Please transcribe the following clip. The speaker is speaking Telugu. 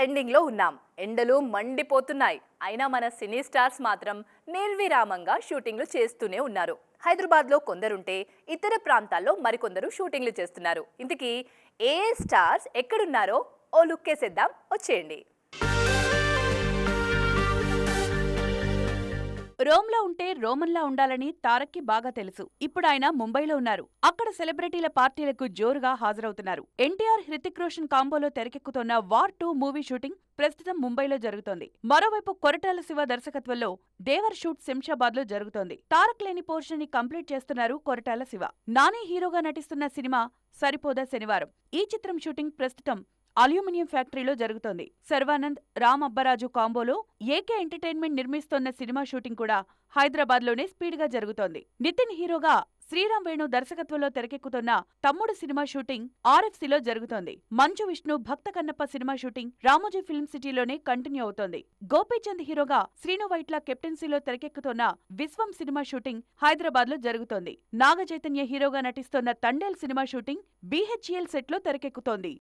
ఎండింగ్లో ఉన్నాం. ఎండలు మండిపోతున్నాయి. అయినా మన సినీ స్టార్స్ మాత్రం నిర్విరామంగా షూటింగ్లు చేస్తూనే ఉన్నారు. హైదరాబాద్లో కొందరుంటే ఇతర ప్రాంతాల్లో మరికొందరు షూటింగ్లు చేస్తున్నారు. ఇంతకీ ఏ స్టార్స్ ఎక్కడున్నారో ఓ లుక్కేసేద్దాం. వచ్చేయండి. రోమ్లో ఉంటే రోమన్లా ఉండాలని తారక్కి బాగా తెలుసు. ఇప్పుడు ఆయన ముంబైలో ఉన్నారు. అక్కడ సెలబ్రిటీల పార్టీలకు జోరుగా హాజరవుతున్నారు. ఎన్టీఆర్ హృతిక్ రోషన్ కాంబోలో తెరకెక్కుతోన్న వార్ టూ మూవీ షూటింగ్ ప్రస్తుతం ముంబైలో జరుగుతోంది. మరోవైపు కొరటాల శివ దర్శకత్వంలో దేవర్ షూట్ శంషాబాద్లో జరుగుతోంది. తారక్ లేని పోర్షన్ని కంప్లీట్ చేస్తున్నారు కొరటాల శివ. నాని హీరోగా నటిస్తున్న సినిమా సరిపోదా శనివారం. ఈ చిత్రం షూటింగ్ ప్రస్తుతం అల్యూమినియం ఫ్యాక్టరీలో జరుగుతోంది. సర్వానంద్ రామ్ అబ్బరాజు కాంబోలో ఏకే ఎంటర్టైన్మెంట్ నిర్మిస్తోన్న సినిమా షూటింగ్ కూడా హైదరాబాద్లోనే స్పీడ్గా జరుగుతోంది. నితిన్ హీరోగా శ్రీరామ్ వేణు దర్శకత్వంలో తెరకెక్కుతున్న తమ్ముడు సినిమా షూటింగ్ ఆర్ఎఫ్సీలో జరుగుతోంది. Manchu Vishnu Bhakta Kannappa cinema shooting Ramoji film సిటీలోనే కంటిన్యూ అవుతోంది. గోపీచంద్ హీరోగా శ్రీను వైట్ల కెప్టెన్సీలో తెరకెక్కుతున్న విశ్వం సినిమా షూటింగ్ హైదరాబాద్లో జరుగుతోంది. నాగ చైతన్య హీరోగా నటిస్తోన్న తండేల్ సినిమా షూటింగ్ బీహెచ్ఈఎల్ సెట్లో తెరకెక్కుతోంది.